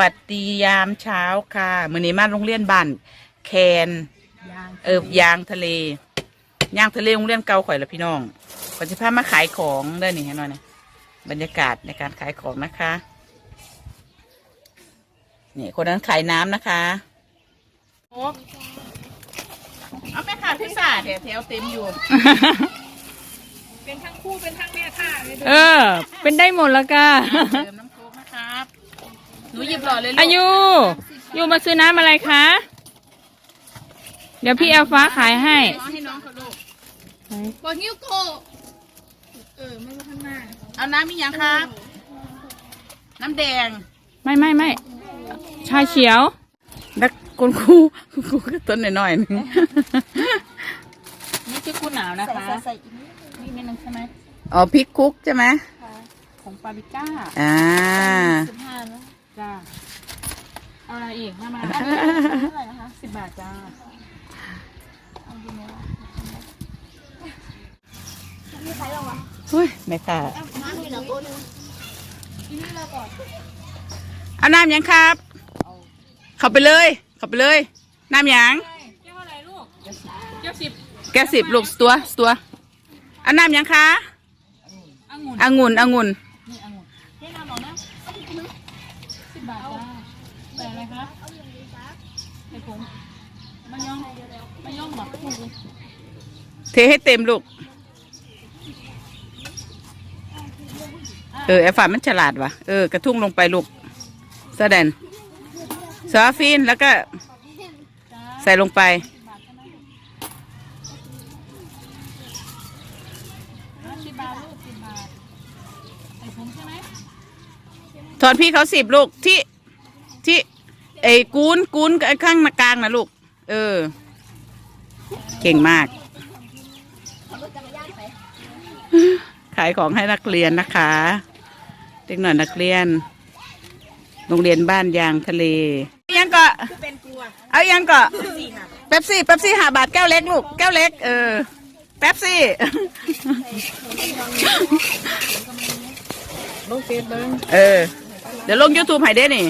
วัสดียามเช้าค่ะมื้อนี้มาโรงเรียนบ้านแคนยางเอิบยางทะเลยางทะเลโรงเรียนเก่าข่อยละพี่น้องก่อนจะพามาขายของเด้อนี่เห็นไหมเนี่ยบรรยากาศในการขายของนะคะนี่คนนั้นขายน้ำนะคะโอ้เอาไปค่ะพิซซ่าแถวแถวเต็มอยู่ เป็นทั้งคู่เป็นทั้งแม่ท่าเลยเออ เป็นได้หมดแล้วก้าเติมน้ำโค้กนะครับ หนูหยิบหล่อเลยลูกอายุยูมาซื้อน้ำอะไรคะ เดี๋ยวพี่เอาฟ้าขายให้เอาให้น้องเขาลูกบอลนิ้วโกเออไม่มาข้างหน้าเอาน้ำมีอย่างครับ น้ำแดง ไม่ไม่ไม่ชาเขียวนักคุณครูคุณครูก็ต้นหน่อยๆนึงนี่คือคุณหนาวนะคะนี่เมนูใช่ไหมอ๋อพริกคุกใช่ไหมของปาปริก้า อ่าสิบห้าแล้ว จ้าเอาอะไรอีกห้ามาเท่าไหร่นะคะสิบบาทจ้าเฮ้ยแม่ค่ะน้ำมีเหลือตัวนึงเอาน้ำยังครับ เข้าไปเลย เข้าไปเลย น้ำยังแก้วอะไรลูกแก้วสิบแกสิบลูกตัวตัวเอาน้ำยังคะองุ่นองุ่นองุ่น นี่องุ่นนี่น้ำหรอนะสิบบาทจ้าแต่อะไรคะใส่ผง มะยองมะยองหมักคู่เทให้เต็มลูก เออไอ้ฝามันฉลาดว่ะเออกระทุ้งลงไปลูกแสดงซอฟินแล้วก็ ใส่ลงไปสิบบาทลูกสิบบาทใส่ผงใช่ไหมถอนพี่เขาสิบลูกที่ที่ไอ้กูนกูนข้างกลางนะลูก เออ เก่งมาก ขายของให้นักเรียนนะคะ เด็กหน่อยนักเรียน โรงเรียนบ้านยางทะเล ยังก็เป็นกลัวเอายังก็สี่ค่ะเป๊ปซี่เป๊ปซี่หาบาทแก้วเล็กลูก แก้วเล็ก เออ เป๊ปซี่ลูกเฟซเบิ้งเออ เดี๋ยวลง YouTube ให้ได้นี่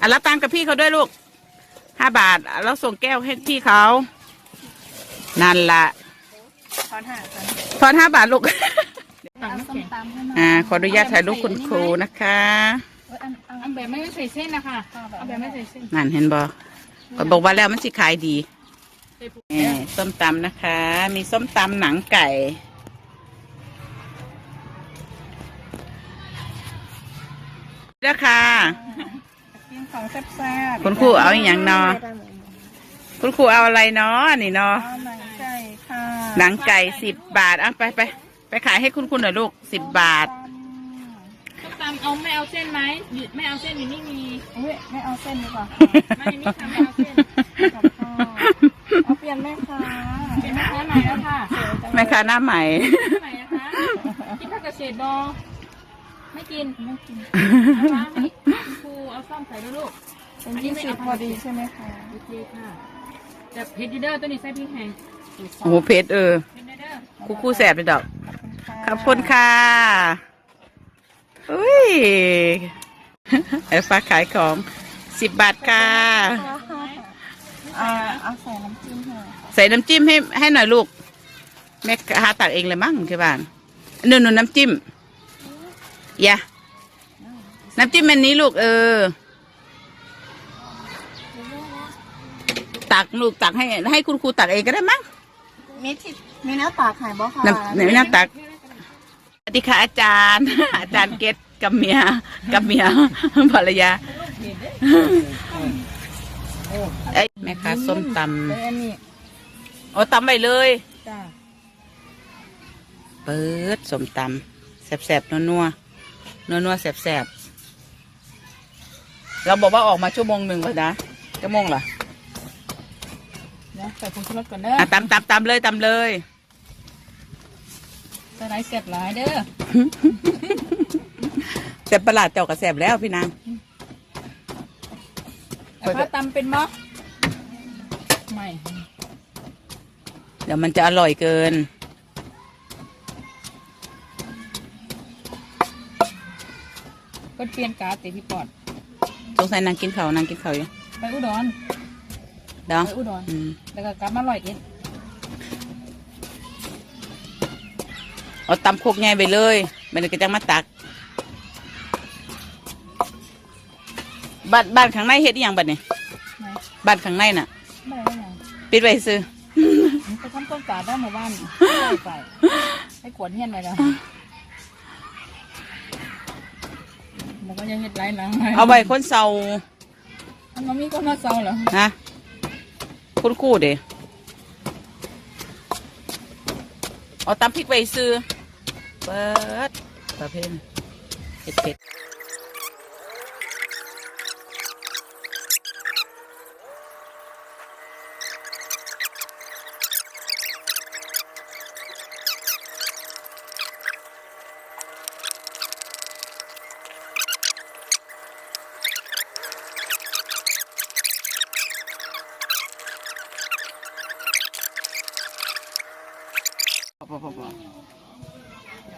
อะรับตังค์กับพี่เขาด้วยลูก ห้าบาทอะแล้วส่งแก้วให้พี่เขา นั่นละทอนห้าทอนทอนห้าบาทลูกตักน้ำแข็งอ่า ขออนุญาตถ่ายรูปคุณครูนะคะ อันแบบไม่ใส่เส้นนะคะเอาแบบไม่ใส่เส้น นั่นเห็นบอก็บอกว่าแล้วมันสิขายดีแหมส้มตำนะคะ มีส้มตำหนังไก่ นะคะกิน ของแซ่บๆคุณครูเอาอหย่างเนอคุณครูเอาอะไรเนาะนี่เนาะเอาหนังไก่ค่ะหนังไก่สิบบาทเอาไปไปไปขายให้คุณคุณหน่อยลูกสิบบาท ส้มตำเอาไม่เอาเส้นไหมหยุดไม่เอาเส้นอยู่นี่มี เฮ้ยไม่เอาเส้นดีกว่าไม่มีทำไม่เอาเส้นกับข้าวเอาเปลี่ยนแม่ค้าเป็นแม่ค้าใหม่แล้วค่ะแม่ค้าหน้าใหม่ใหม่นะคะกินผักกระเฉดบอไม่กินไม่กินเอามาให้คุณครู เอาซ่อมใส่ด้วยลูกเป็นยี่สิบพอดีใช่ไหมคะโอเคค่ะแต่เพชรยูเดอร์ตัวนี้ใส่พริกแห้งโอ้โหเพชรเออ เพชรยูเดอร์ครูครูแสบไปดอกขอบคุณค่ะขอบคุณค่ะอุ้ยไอ้ฟ้าขายของสิบบาทค่ะอ่าเอาใส่น้ำจิ้มค่ะใส่น้ำจิ้มให้ให้หน่อยลูก แม่หาตักเองเลยมั้งที่บ้านนู่นนู่นน้ำจิ้มอย่า น้ำจิ้มอันนี้ลูกเออ ตักลูกตักให้ ให้คุณครูตักเองก็ได้มั้งมีที่มีหน้าตาขายบ่ค่ะน้ำไหนหน้าตักสวัสดีค่ะอาจารย์ อาจารย์เกตกับเมียกับเมียภรรยาเอ้ยแม่ค้าส้มตเป็นอันนี้ำโอ้ตำไปเลย จ้าเปิดส้มตำแสบๆนัวนัวนัวนัวๆแสบๆ เราบอกว่าออกมาชั่วโมงหนึ่งก่อนนะชั่วโมงเหรอเดี๋ยวใส่ผงชูรสก่อนเด้ออะตำตำตำเลยตำเลยใส่ไรเสียบหลายเด้อแต่ประหลาดเจ้าก็แสบแล้วพี่นางไอ้ฟ้าตำเป็นมั้ไม่ เดี๋ยวมันจะอร่อยเกิน ก็เปลี่ยนกาติพี่ปอด สงสัยนางกินเขาวนางกินเขาวอยู่ไปอุดรเดี๋ยวไปอุดรอืมแล้วก็กลับมาลอยเอ็ดเอาตำโคกใหญ่ไปเลยมันก็จะมาตัก บ้านบ้านข้างในเฮ็ดอหย่างบัดนี่ไหนบ้านข้างในน่ะ ไม่ได้ยังปิดไว้ซื้อ ไปทำต้นสาดได้หมู่บ้านไปให้กวดเฮียนไปแล้ว มันก็ยังเฮ็ดไรหนังเอาไว้คนเศร้ามันบ่มีคนมาเซาเหรอนะคุณครู่เด้เอาตำพริกไว้ซื้อเปิดประเภทเผ็ดเผ็ด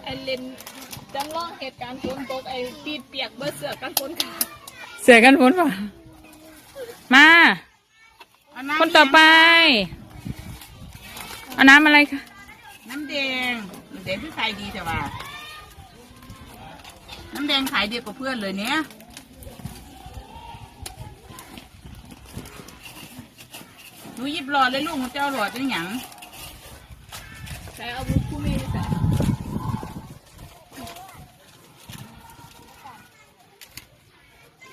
ไอเลนจำลองเหตุการณ์ฝนตกไอปีดเปียกเบอร์เสือกันฝนขาดเสียกันฝนป่ะมาคนต่อไปเอาน้ำอะไรคะน้ำแดงน้ำแดงที่ขายดีแต่ว่า น้ำแดงขายดีกว่าเพื่อนเลยเนี้ยหนูยิบหลอดเลยลูกหนูจะเอาหลอดเป็นหยัง ใช้อาวุธคู่มีใส่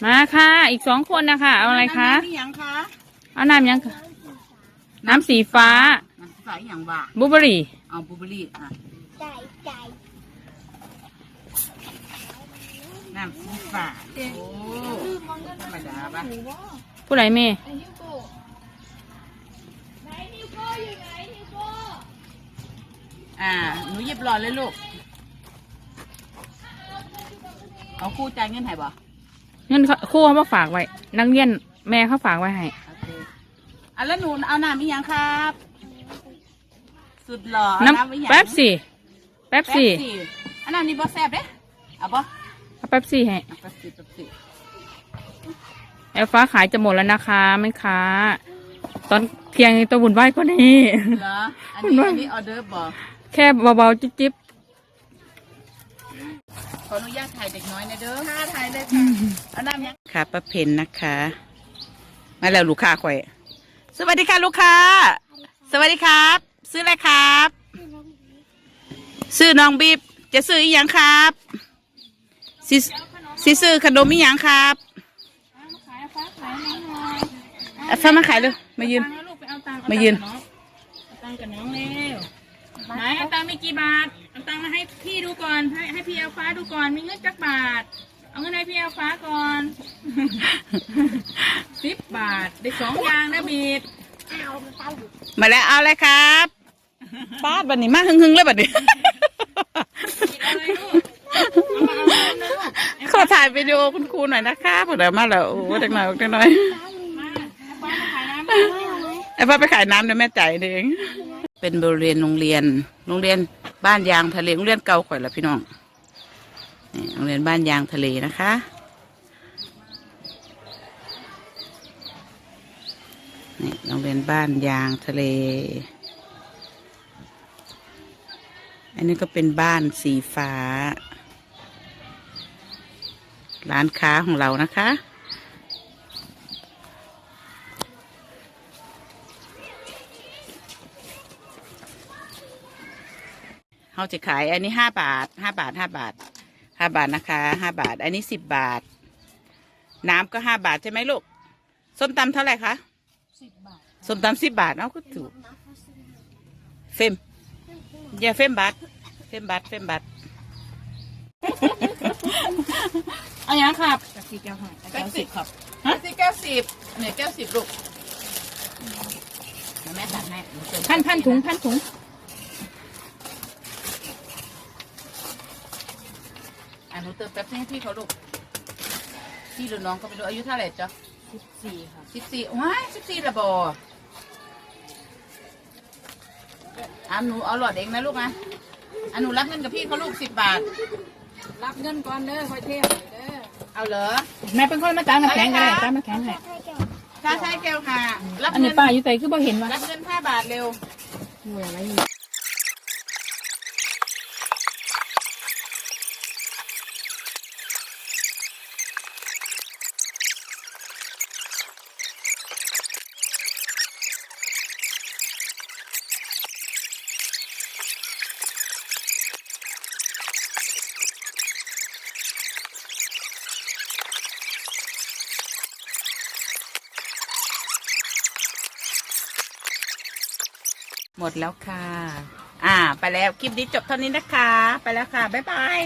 มาค่ะ อีกสองคนนะคะเอาอะไรคะ น้ำนี่หยังคะเอาน้ำยังคะน้ำสีฟ้าน้ำใสหยังว่าบลูเบอร์รี่ เอาบูเบอรี่อะน้ำสีฟ้าโอ้ธรรมดาปะผู้ใดเมไอนิวโก้ไหนนิวโก้อยู่ไหนนิวโก้ อ่า หนูหยิบหลอดเลยลูกเอาคู่จ่ายเงินให้บ่เงินเขาครู่เขามาฝากไว้ นักเรียนแม่เขาฝากไว้ให้ โอเคอะแล้วหนูเอาน้ำอีหยังครับ สุดหล่อน้เอาอีหยังำแป๊บสี่ แป๊บแป๊บสี่ซี่อันนั้นนี่บ่แซ่บเด้เอาบ่เอาแป๊บสี่ให้เอาแป๊บซี่แป๊บซี่แอลฟ้าขายจะหมดแล้วนะคะแม่ค้า ตอนเที่ยงยังตัวบุญไหวกว่านี้เหรออันนี้อันนี้ออเดอร์บ่ แค่เบาๆจิ๊บขออนุญาตถ่ายเด็กน้อยนะเด้อท่าไทยเลยค่ะเอาน้ำยังค่ะป้าเพนนะคะ มาแล้วลูกค้าข่อย สวัสดีค่ะลูกค้า สวัสดีครับ ซื้ออะไรครับ ซื้อน้องบีบจะซื้ออีหยังครับสิสิซื้อขนมอีหยังครับๆขายฟ้าขายน้องหน่อยเอาฟ้ามาขายเลยมายืน ตังค์นะลูกไปเอาตังค์มายืน เอาตังค์กับน้องเร็ว ไหนเอาตังค์มีกี่บาทเอาตังค์มาให้พี่ดูก่อน ให้ให้พี่เอลฟ้าดูก่อนมีเงินจักบาท เอาเงินให้พี่เอลฟ้าก่อนสิบบาทได้สองอย่างนะบีดมาแล้วเอาเลยครับป้าดบันนี้มาหึงๆเลยบัดนี้ บีดเอาอะไรลูกเอามาเอาน้ำนะลูกขอถ่ายวิดีโอคุณครูหน่อยนะคะพอเดี๋ยวมาแล้วโอ้เด็กหน่อยเด็กหน่อยมาเอาฟ้ามาขายน้ำมาไอ้พ่อไปขายน้ำเดี๋ยวแม่จ่ายเอง เป็นบริเวณโรงเรียน โรงเรียนบ้านยางทะเล โรงเรียนเก่าข่อยละพี่น้องโรงเรียนบ้านยางทะเลนะคะ นี่โรงเรียนบ้านยางทะเล อันนี้ก็เป็นบ้านสีฟ้า ร้านค้าของเรานะคะ เขาจะขายอันนี้ห้าบาทห้าบาทห้าบาทห้าบาทนะคะห้าบาท อันนี้สิบบาท น้ำก็ห้าบาทใช่ไหมลูก ส้มตำเท่าไหร่คะสิบบาทส้มตำสิบบาทเอาก็ถูกเฟมอย่าเฟมบาทเฟมบาทเฟมบาทเอาอย่างครับจากสี่แก้วค่ะแก้วสิบครับฮะสิแก้วสิบเนี่ยแก้วสิบลูกเดี๋ยวแม่ตัดให้หเติมพันพันถุงพันถุง หนูเติมแป๊บนึให้พี่เขาลูกพี่หรือน้องก็ไม่รู้อายุเท่าไหร่จ๊ะสิบสี่ค่ะสิบสี่ว้ายสิบสี่ระบออันหนูเอาหลอดเองนะลูกนะอันหนูรับเงินกับพี่เขาลูกสิบบาท รับเงินก่อนเด้อค่อยเที่ยวเด้อเอาเหรอแม่เป็นคนมาตามน้แข็งกัไงตามน้ำแข็งเงใช่ใช่แก้วค่ะ รับเงินป้าอยู่ใจคือบ่เห็นว่ารับเงินห้าบาทเร็ว หน่วยอะไรอยู่ หมดแล้วค่ะ อ่า ไปแล้ว คลิปนี้จบเท่านี้นะคะ ไปแล้วค่ะ บ๊ายบาย